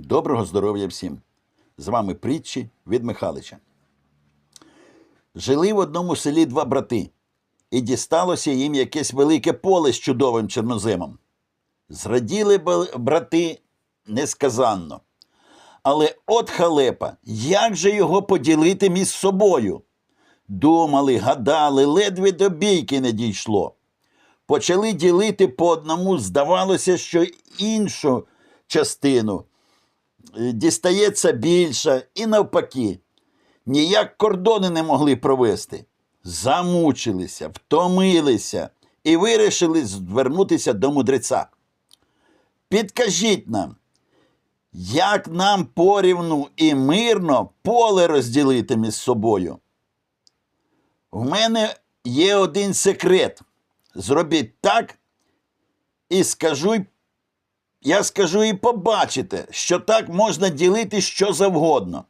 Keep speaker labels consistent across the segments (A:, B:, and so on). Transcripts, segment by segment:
A: Доброго здоров'я всім! З вами притчі від Михалича. Жили в одному селі два брати, і дісталося їм якесь велике поле з чудовим чорноземом. Зраділи брати несказанно. Але от халепа, як же його поділити між собою? Думали, гадали, ледве до бійки не дійшло. Почали ділити по одному, здавалося, що іншу частину дістається більша і навпаки. Ніяк кордони не могли провести. Замучилися, втомилися і вирішили звернутися до мудреця. Підкажіть нам, як нам порівну і мирно поле розділити між собою? В мене є один секрет. Зробіть так і скажу, я скажу і побачите, що так можна ділити що завгодно.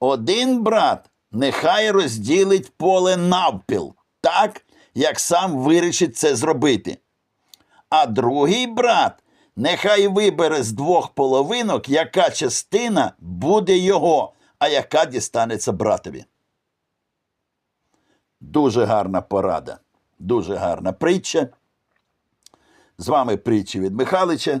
A: Один брат нехай розділить поле навпіл, так, як сам вирішить це зробити. А другий брат нехай вибере з двох половинок, яка частина буде його, а яка дістанеться братові. Дуже гарна порада, дуже гарна притча. З вами притчі від Михалича.